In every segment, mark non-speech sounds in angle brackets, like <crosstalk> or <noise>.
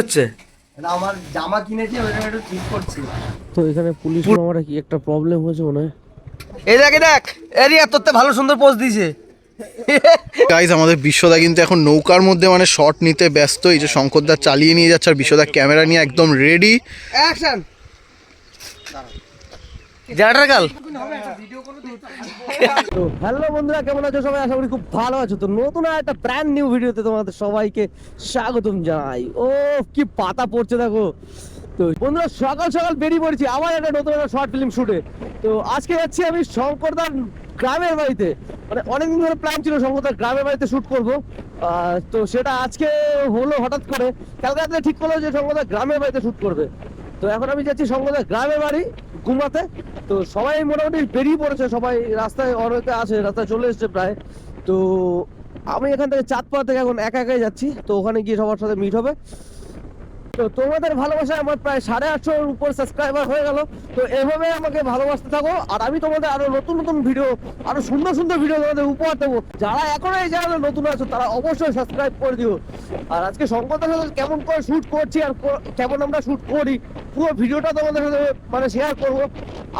হচ্ছে? আমার জামা কিনেছি ওখানে একটু ঠিক করছি। তো এখানে পুলিশ মামারা কি একটা প্রবলেম হয়েছে মনে হয়? এই দেখ দেখ এরিয়া তোর তো ভালো সুন্দর পোজ দিয়েছে। গাইজ আমাদের বিশ্বদা কিন্তু এখন নৌকার মধ্যে মানে শট নিতে ব্যস্ত। এই যে শঙ্করদা চালিয়ে নিয়ে যাচ্ছে আর বিশ্বদা ক্যামেরা নিয়ে একদম রেডি অ্যাকশন বন্ধুরা, কেমন সবাই? খুব ভালো আছো। তো নতুন একটা নিউ ভিডিওতে তোমাদের সবাইকে স্বাগতম কি পাতা পড়ছে দেখো। তো বন্ধুরা, সকাল সকাল বেরিয়ে আবার একটা নতুন একটা শর্ট ফিল্ম শুটে তো আজকে যাচ্ছি আমি শঙ্করদার গ্রামের বাড়িতে। মানে অনেকদিন ধরে প্ল্যান ছিল শঙ্করদার গ্রামের বাড়িতে শুট করব। তো সেটা আজকে হলো হঠাৎ করে। কালকে ঠিক করল যে শঙ্করদার গ্রামের বাড়িতে শুট করবে। তো এখন আমি যাচ্ছি শঙ্করদার গ্রামে বাড়ি ঘুমাতে তো সবাই মোটামুটি বেরিয়ে পড়েছে, সবাই রাস্তায় অনেকে আছে, রাস্তায় চলে এসছে প্রায়। তো আমি এখান থেকে চাঁদপাড়া থেকে এখন একা একাই যাচ্ছি, তো ওখানে গিয়ে সবার সাথে মিট হবে। তো তোমাদের ভালোবাসায় আমার প্রায় সাড়ে আটশোর উপর সাবস্ক্রাইবার হয়ে গেল। তো এভাবে আমাকে ভালোবাসতে থাকো। আর আমি তোমাদের আরও নতুন নতুন ভিডিও আরও সুন্দর সুন্দর ভিডিও তোমাদের উপহার দেবো। যারা এখনও এই চ্যানেলে নতুন আছো, তারা অবশ্যই সাবস্ক্রাইব করে দিও। আর আজকে শঙ্করদার সাথে কেমন করে শ্যুট করছি আর কেমন আমরা শ্যুট করি, পুরো ভিডিওটা তোমাদের সাথে মানে শেয়ার করব।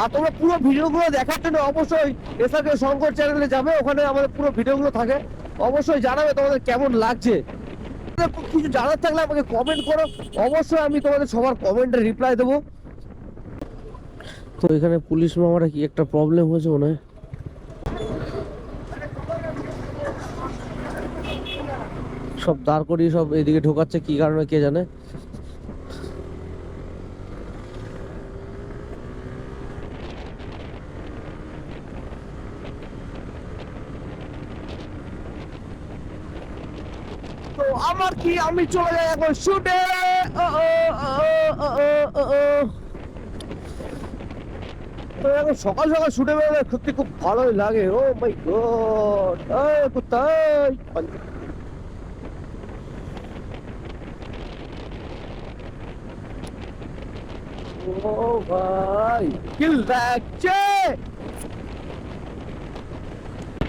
আর তোমরা পুরো ভিডিওগুলো দেখার জন্য অবশ্যই এসআরকে শঙ্কর চ্যানেলে যাবে। ওখানে আমাদের পুরো ভিডিওগুলো থাকে। অবশ্যই জানাবে তোমাদের কেমন লাগছে। কিছু জানার থাকলে আমাকে কমেন্ট করো। অবশ্যই আমি তোমাদের সবার কমেন্টে রিপ্লাই দেবো। তো এখানে পুলিশ মামারা কি একটা প্রবলেম হয়েছে মনে হয়? সব দাঁড় করিয়ে সব এদিকে ঢোকাচ্ছে, কি কারণে কে জানে তো আমার কি আমি চলে যাই এখন? শুটে! এখন সকাল সকাল শুটে বেরোলে সত্যি খুব ভালোই লাগে। Oh my God! কোথায়?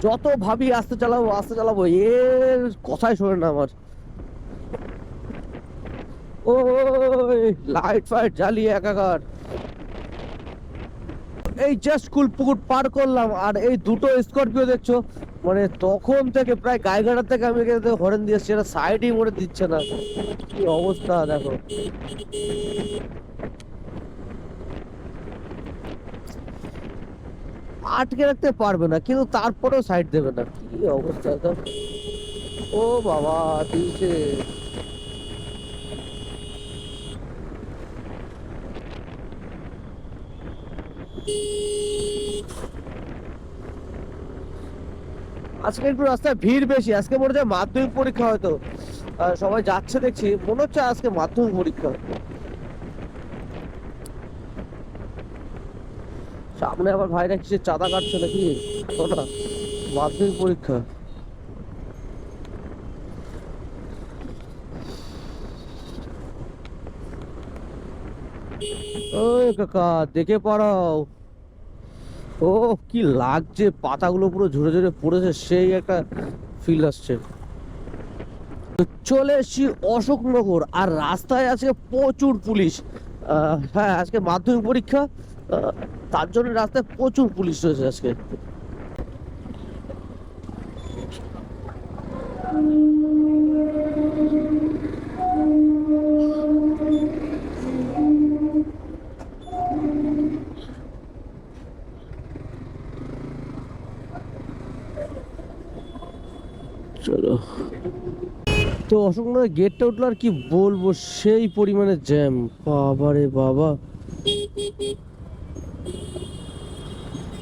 যত ভাবি আস্তে চালাবো আস্তে চালাবো, এর কথাই শোনে না আমার। ওই লাইট ফাইট জ্বালিয়ে একাকার। এই জাস্ট কুল পুকুর পার করলাম, আর এই দুটো স্করপিও দেখছ? মানে তখন থেকে প্রায় গায়েঘাটা থেকে আমি এখানে হরেন দিয়ে এসছি, এটা সাইডই মনে দিচ্ছে না। কি অবস্থা, দেখো। আটকে রাখতে পারবে না, কিন্তু তারপরেও সাইড দেবে না। কি অবস্থা এটা? ও বাবা, দিয়েছে। আজকে একটু রাস্তায় ভিড় বেশি, আজকে মনে হচ্ছে মাধ্যমিক পরীক্ষা হয়তো। সবাই যাচ্ছে দেখছি, মনে হচ্ছে আজকে মাধ্যমিক পরীক্ষা। সামনে আবার ভাইরা কিসের চাঁদা কাটছে নাকি? মাধ্যমিক পরীক্ষা। ওই কাকা, দেখে পারাও ও কি লাগছে, পাতাগুলো পুরো ঝরে ঝরে পড়েছে, সেই একটা ফিল আসছে। চলে এসছি অশোকনগর, আর রাস্তায় আজকে প্রচুর পুলিশ। হ্যাঁ আজকে মাধ্যমিক পরীক্ষা তার জন্য রাস্তায় প্রচুর পুলিশ রয়েছে আজকে। চলো। তো অশোকনগরের গেটটা উঠল আর কি বলব, সেই পরিমাণে জ্যাম বাবা রে বাবা।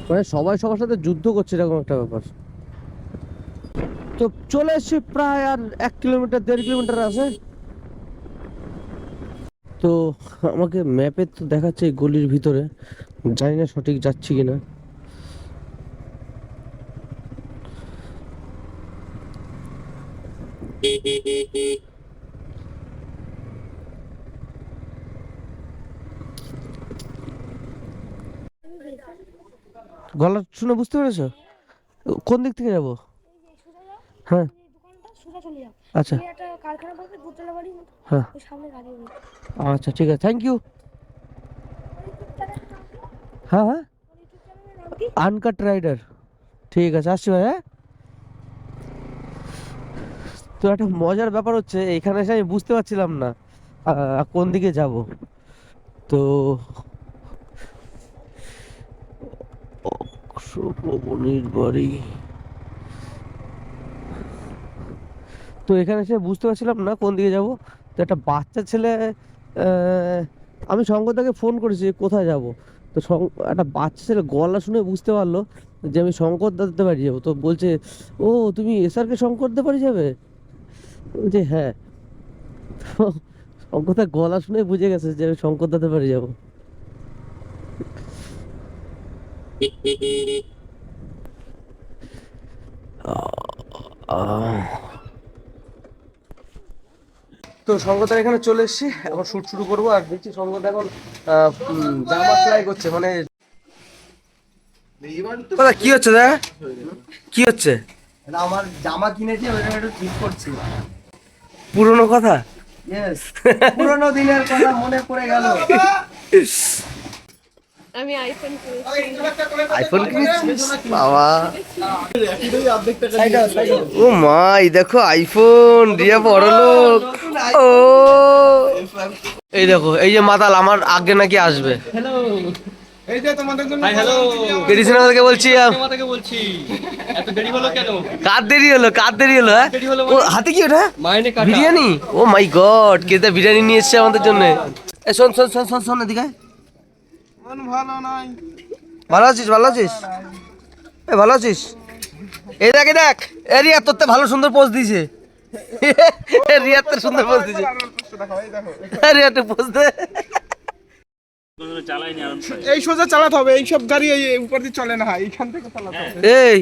মানে সবাই সবার সাথে যুদ্ধ করছে, এরকম একটা ব্যাপার। তো চলে এসছি প্রায় আর এক কিলোমিটার, দেড় কিলোমিটার আছে। তো আমাকে ম্যাপে তো দেখাচ্ছে গলির ভিতরে। জানি না সঠিক যাচ্ছি কিনা। গলা শুনে বুঝতে পেরেছ? কোন দিক থেকে যাব? হ্যাঁ। আচ্ছা। হ্যাঁ। আচ্ছা ঠিক আছে। থ্যাংক ইউ হ্যাঁ হ্যাঁ। আনকাট রাইডার ঠিক আছে, আসছি ভাই হ্যাঁ। তো একটা মজার ব্যাপার হচ্ছে এখানে এসে আমি বুঝতে পারছিলাম না কোন দিকে যাব। তো অক্ষপবনের বাড়ি। তো এখানে এসে বুঝতে পারছিলাম না কোন দিকে যাব। তো একটা বাচ্চা ছেলে আমি শঙ্করদাকে ফোন করেছি কোথায় যাব। তো একটা বাচ্চা ছেলে গলা শুনে বুঝতে পারল যে আমি শঙ্কর দাদাতে বাড়ি যাব। তো বলছে ও তুমি এসআরকে শঙ্করদা বাড়ি যাবে? বলছে হ্যাঁ। তো শঙ্করদা গলা শুনে বুঝে গেছে যে আমি শঙ্কর দাদাতে বাড়ি যাব। তো সঙ্গতার এখানে চলে এসেছি এখন শুট শুরু করব আর দেখছি সঙ্গত এখন আহ, জামা সেলাই করছে মানে দাদা কি হচ্ছে দাদা? কি হচ্ছে? আমার জামা কিনেছি ওটা একটু ঠিক করছি। পুরনো কথা? ইয়েস পুরোনো দিনের কথা মনে পড়ে গেল। আমি আইফোন আইফোন বাবা। ও মা এই দেখো আইফোন রিয়া বড় লোক। ও। এই দেখো এই যে মাতাল আমার আগে নাকি আসবে। এই যে তোমাদের জন্য পেরিস আমাদেরকে বলছি আহ, তোমাদেরকে বলছি। এত দেরি হলো কেন? কার দেরি হলো? কার দেরি হলো হ্যাঁ? ও হাতে কি ওটা? মাইনে কাটা। বিরিয়ানি? ও মাই গড কেতা বিরিয়ানি নিয়ে এসেছে আমাদের জন্য? এ শোন শোন শোন শোন শোন এদিকে। মন ভালো নাই। ভালো আছিস ভালো আছিস? এ ভালো আছিস? এই দেখ দেখ এ রিয়া তোর ভালো সুন্দর পোজ দিয়েছে। রিয়া তো সুন্দর পোজ দিয়েছে। রিয়া তো পোজ দে। এই সোজা চালাতে হবে এইসব গাড়ি এই এই উপর দিয়ে চলে না এইখান থেকে চালাতে হবে। এই।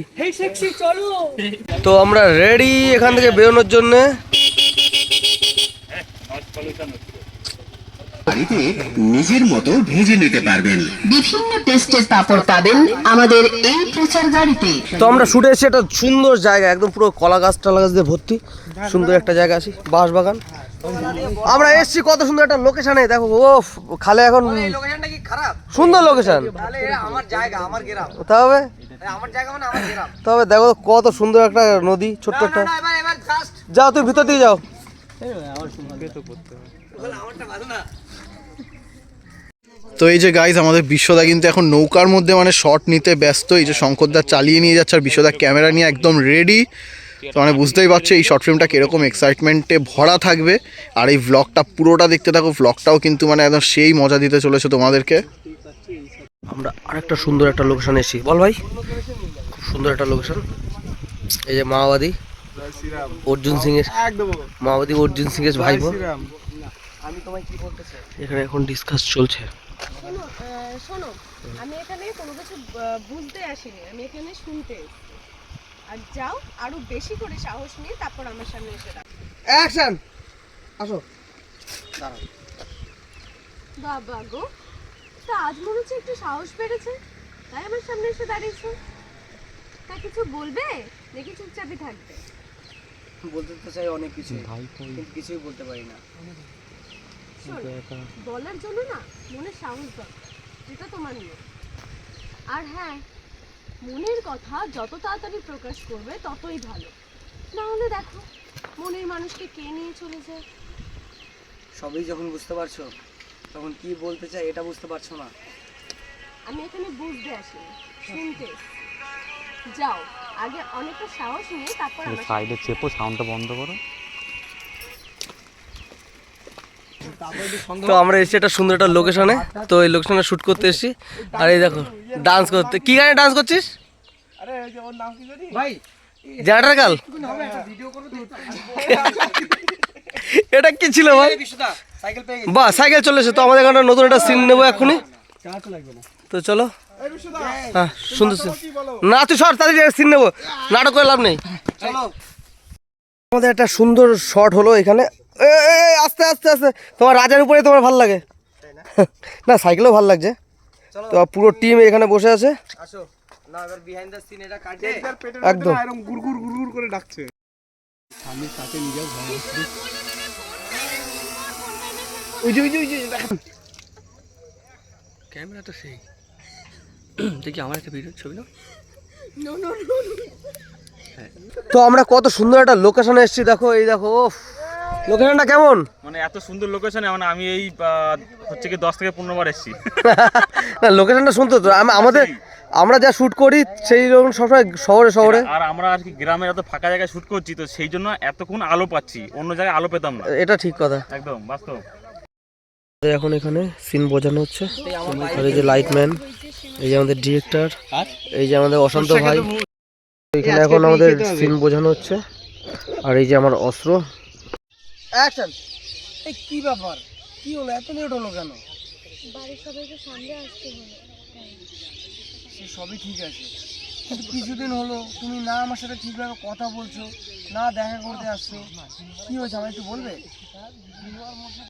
তো আমরা রেডি এখান থেকে বেরোনোর জন্য। বাড়িতে নিজের মতো ভেজে নিতে পারবেন। বিভিন্ন টেস্টের পাপড় পাবেন আমাদের এই প্রচার গাড়িতে। তো আমরা শুটে এসে একটা সুন্দর জায়গা একদম পুরো কলা গাছ টালা গাছ দিয়ে ভর্তি। সুন্দর একটা জায়গা আছি বাঁশ বাগান আমরা এসেছি কত সুন্দর একটা লোকেশনে দেখো ও খালে এখন সুন্দর লোকেশন তাহলে এটা আমার জায়গা আমার গ্রাম। তবে তবে দেখো কত সুন্দর একটা নদী ছোট্ট একটা। না এবার এবার জাস্ট যাও তুমি ভিতর দিকে যাও। আমারটা ভালো না তো এই যে গাইজ আমাদের বিশ্বদা কিন্তু এখন নৌকার মধ্যে মানে শট নিতে ব্যস্ত। এই যে শঙ্করদা চালিয়ে নিয়ে যাচ্ছে আর বিশ্বদা ক্যামেরা নিয়ে একদম রেডি তো মানে বুঝতেই পারছ এই শর্ট ফিল্মটা কীরকম এক্সাইটমেন্টে ভরা থাকবে। আর এই ব্লগটা পুরোটা দেখতে থাকো ভ্লগটাও কিন্তু মানে একদম সেই মজা দিতে চলেছে তোমাদেরকে। আমরা আরেকটা সুন্দর একটা লোকেশন এসেছি। বল ভাই খুব সুন্দর একটা লোকেশন এই যে মাওবাদী অর্জুন সিং এর একদম মাওবাদী অর্জুন সিং এর ভাই এখানে এখন ডিসকাস চলছে। শোনো আমি এখানে কোনো কিছু বুঝতে আসিনি। আমি এখানে শুনতে। আর যাও আরও বেশি করে সাহস নিয়ে তারপর আমার সামনে এসে দাও অ্যাকশন! আসো। বাবা গো তা আজ মনে হচ্ছে একটু সাহস বেড়েছে। তাই আমার সামনে এসে দাঁড়িয়েছো। তা কিছু বলবে? দেখি চুপচাপই থাকবে। বলতে তো চাই অনেক কিছু। কিন্তু কিছুই বলতে পারি না। শোন বলার জন্য না মনে সাহস দরকার। যেটা তোমার নেই আর হ্যাঁ মনের কথা যত তাড়াতাড়ি প্রকাশ করবে ততই ভালো। না হলে দেখো মনের মানুষকে কে নিয়ে চলে যায়? সবই যখন বুঝতে পারছ তখন কি বলতে চাই এটা বুঝতে পারছ না? আমি এখানে বুঝতে আসি শুনতে যাও আগে অনেকটা সাহস নিয়ে তারপর সাইডে চেপো সাউন্ডটা বন্ধ করো। তো আমরা এসেছি একটা সুন্দর একটা লোকেশনে তো এই লোকেশনে শ্যুট করতে এসেছি। আর এই দেখো ডান্স করতে। কি গানে ডান্স করছিস? আরে এই যে ওর নাম কি জানি ভাই জেনারেটর গাল ভিডিও করো তো এটা কি ছিল ভাই? বিশ্বদা সাইকেল চলে এসে তো আমাদের এখানে নতুন একটা সিন নেব এখনই তো চলো। হ্যাঁ সুন্দর সিন না, তুই সর, তাড়াতাড়ি সিন নেব। নাটক করে লাভ নেই। আমাদের একটা সুন্দর শট হলো এখানে। আস্তে আস্তে আস্তে। তোমার রাজার উপরে তোমার ভালো লাগে। না সাইকেলও ভালো লাগছে। তো পুরো টিম এখানে বসে আছে। একদম। করে ডাকছে। ক্যামেরা তো সেই। দেখি আমার একটা ভিডিও ছবি না তো আমরা কত সুন্দর একটা লোকেশনে এসেছি দেখো এই দেখো লোকেশনটা কেমন? মানে এত সুন্দর লোকেশনে মানে আমি এই হচ্ছে কি দশ থেকে পনেরো বার এসেছি। <laughs> না লোকেশনটা শুনতো তো। আমাদের আমরা যা শুট করি সেই রকম সবসময় শহরে শহরে। আর আমরা আর কি গ্রামের এত ফাঁকা জায়গায় শুট করছি তো সেই জন্য এতক্ষণ আলো পাচ্ছি। অন্য জায়গায় আলো পেতাম না। এটা ঠিক কথা। একদম বাস্তব। এখন এখানে সিন বোঝানো হচ্ছে। এই যে লাইটম্যান এই যে আমাদের ডিরেক্টর এই যে আমাদের অশান্ত ভাই। এখানে এখন আমাদের সিন বোঝানো হচ্ছে। আর এই যে আমার অস্ত্র অ্যাকশন এই কি ব্যাপার? কি হলো? এত লেট হলো কেন? বাড়ির সবাইকে সামনে আসতে হলো সে সবই ঠিক আছে। কিন্তু কিছুদিন হলো তুমি না আমার সাথে ঠিকভাবে কথা বলছো না দেখা করতে আসছো। কি হয়েছে আমার একটু বলবে?